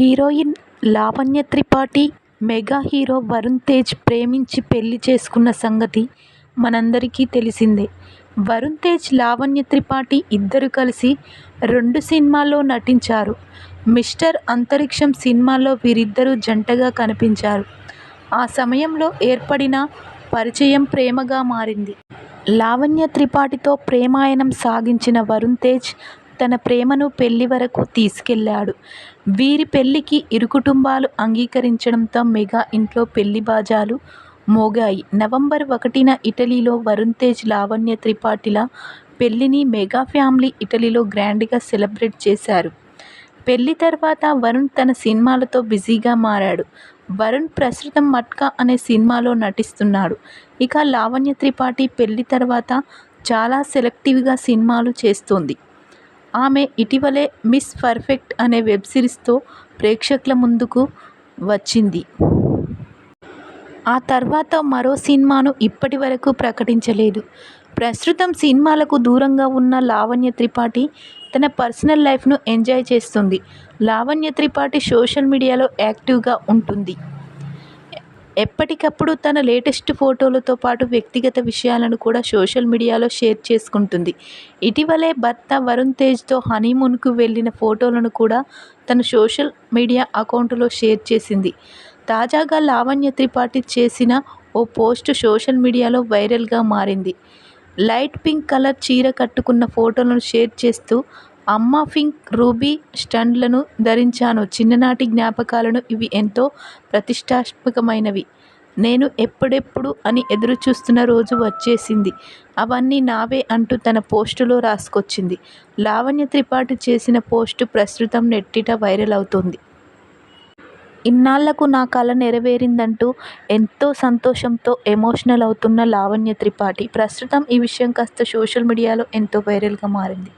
Heroine Lavanya Tripathi mega hero Varun Tej ప్రేమించి పెళ్ళి చేసుకున్న సంగతి మనందరికీ తెలిసిందే. వరుణ్ తేజ్, లావణ్య త్రిపాఠి ఇద్దరూ కలిసి రెండు సినిమాల్లో నటించారు. 'మిస్టర్ అంతరిక్షం' సినిమాలో వీరిద్దరూ జంటగా కనిపించారు. ఆ సమయంలో ఏర్పడిన పరిచయం ప్రేమగా మారింది. లావణ్య త్రిపాఠితో ప్రేమాయణం సాగించిన వరుణ్ తేజ్ తన ప్రేమను పెళ్ళి వరకు తీసుకెళ్ళాడు. వీరి పెళ్ళికి ఇరు కుటుంబాలు అంగీకరించడంతో మెగా ఇంట్లో పెళ్ళి బాజాలు మోగాయి. నవంబర్ ఒకటిన ఇటలీలో వరుణ్ తేజ్, లావణ్య త్రిపాఠిల పెళ్ళిని మెగా ఫ్యామిలీ ఇటలీలో గ్రాండ్గా సెలబ్రేట్ చేశారు. పెళ్ళి తర్వాత వరుణ్ తన సినిమాలతో బిజీగా మారాడు. వరుణ్ ప్రస్తుతం 'మట్కా' అనే సినిమాలో నటిస్తున్నాడు. ఇక లావణ్య త్రిపాఠి పెళ్ళి తర్వాత చాలా సెలెక్టివ్గా సినిమాలు చేస్తుంది ఆమె ఇటీవలే 'మిస్ పర్ఫెక్ట్' అనే వెబ్ సిరీస్తో ప్రేక్షకుల ముందుకు వచ్చింది. ఆ తర్వాత మరో సినిమాను ఇప్పటి వరకు ప్రకటించలేదు. ప్రస్తుతం సినిమాలకు దూరంగా ఉన్న లావణ్య త్రిపాఠి తన పర్సనల్ లైఫ్ను ఎంజాయ్ చేస్తుంది లావణ్య త్రిపాఠి సోషల్ మీడియాలో యాక్టివ్గా ఉంటుంది. ఎప్పటికప్పుడు తన లేటెస్ట్ ఫోటోలతో పాటు వ్యక్తిగత విషయాలను కూడా సోషల్ మీడియాలో షేర్ చేసుకుంటుంది. ఇటీవలే భర్త వరుణ్ తేజ్తో హనీమూన్కు వెళ్ళిన ఫోటోలను కూడా తన సోషల్ మీడియా అకౌంట్లో షేర్ చేసింది. తాజాగా లావణ్య త్రిపాఠి చేసిన ఓ పోస్ట్ సోషల్ మీడియాలో వైరల్గా మారింది. లైట్ పింక్ కలర్ చీర కట్టుకున్న ఫోటోలను షేర్ చేస్తూ 'అమ్మ ఫింక్ రూబీ స్టడ్లను ధరించాను చిన్ననాటి జ్ఞాపకాలను ఇవి ఎంతో ప్రతిష్టాత్మకమైనవి నేను ఎప్పుడెప్పుడు అని ఎదురుచూస్తున్న రోజు వచ్చేసింది. అవన్నీ నావే' అంటూ తన పోస్టులో రాసుకొచ్చింది. లావణ్య త్రిపాఠి చేసిన పోస్ట్ ప్రస్తుతం నెట్టిట వైరల్ అవుతుంది ఇన్నాళ్ళకు నా కళ నెరవేరిందంటూ ఎంతో సంతోషంతో ఎమోషనల్ అవుతున్న లావణ్య త్రిపాఠి ప్రస్తుతం ఈ విషయం కాస్త సోషల్ మీడియాలో ఎంతో వైరల్గా మారింది.